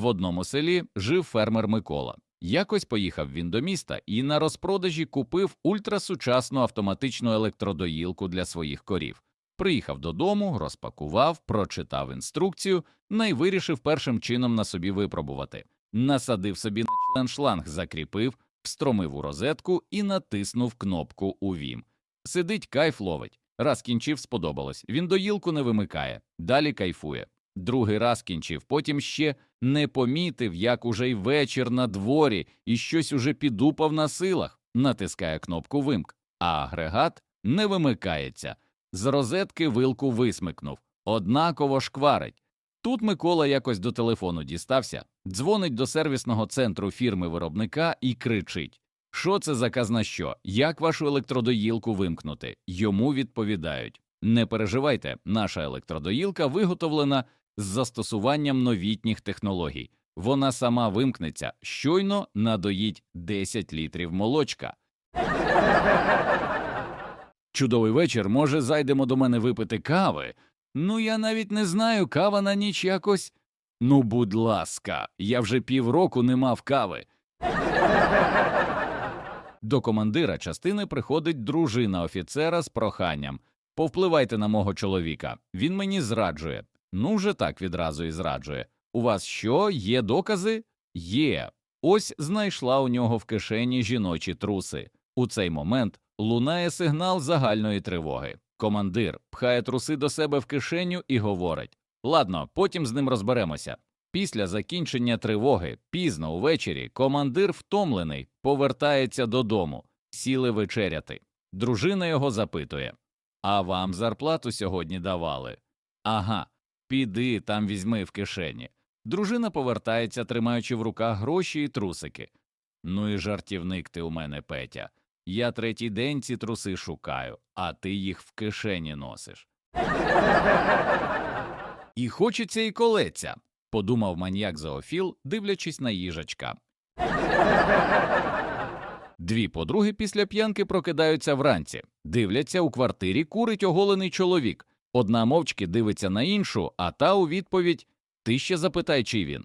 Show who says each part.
Speaker 1: В одному селі жив фермер Микола. Якось поїхав він до міста і на розпродажі купив ультрасучасну автоматичну електродоїлку для своїх корів. Приїхав додому, розпакував, прочитав інструкцію, ну першим чином на собі випробувати. Насадив собі на член шланг, закріпив, встромив у розетку і натиснув кнопку «Увім». Сидить, кайф ловить. Раз кінчив, сподобалось. Він доїлку не вимикає, далі кайфує. Другий раз кінчив, потім ще не помітив, як уже й вечір на дворі, і щось уже підупав на силах. Натискає кнопку вимк, а агрегат не вимикається. З розетки вилку висмикнув. Однаково шкварить. Тут Микола якось до телефону дістався, дзвонить до сервісного центру фірми виробника і кричить: Що це за казна що? Як вашу електродоїлку вимкнути? Йому відповідають: Не переживайте, наша електродоїлка виготовлена з застосуванням новітніх технологій. Вона сама вимкнеться, щойно надоїть 10 літрів молочка. Чудовий вечір, може, зайдемо до мене випити кави? Ну, я навіть не знаю, кава на ніч якось. Ну, будь ласка, я вже півроку не мав кави. До командира частини приходить дружина офіцера з проханням Повпливайте на мого чоловіка. Він мені зраджує. Ну, вже так відразу і зраджує. У вас що, є докази? Є. Ось знайшла у нього в кишені жіночі труси. У цей момент лунає сигнал загальної тривоги. Командир пхає труси до себе в кишеню і говорить: Ладно, потім з ним розберемося. Після закінчення тривоги, пізно увечері, командир втомлений, повертається додому, сіли вечеряти. Дружина його запитує: А вам зарплату сьогодні давали? Ага, піди там візьми в кишені. Дружина повертається, тримаючи в руках гроші і трусики. Ну і жартівник ти у мене, Петя. Я третій день ці труси шукаю, а ти їх в кишені носиш. І хочеться і колеться, подумав маньяк Зоофіл, дивлячись на їжачка. Дві подруги після п'янки прокидаються вранці, дивляться у квартирі курить оголений чоловік. Одна мовчки дивиться на іншу, а та у відповідь Ти ще запитай, чий він.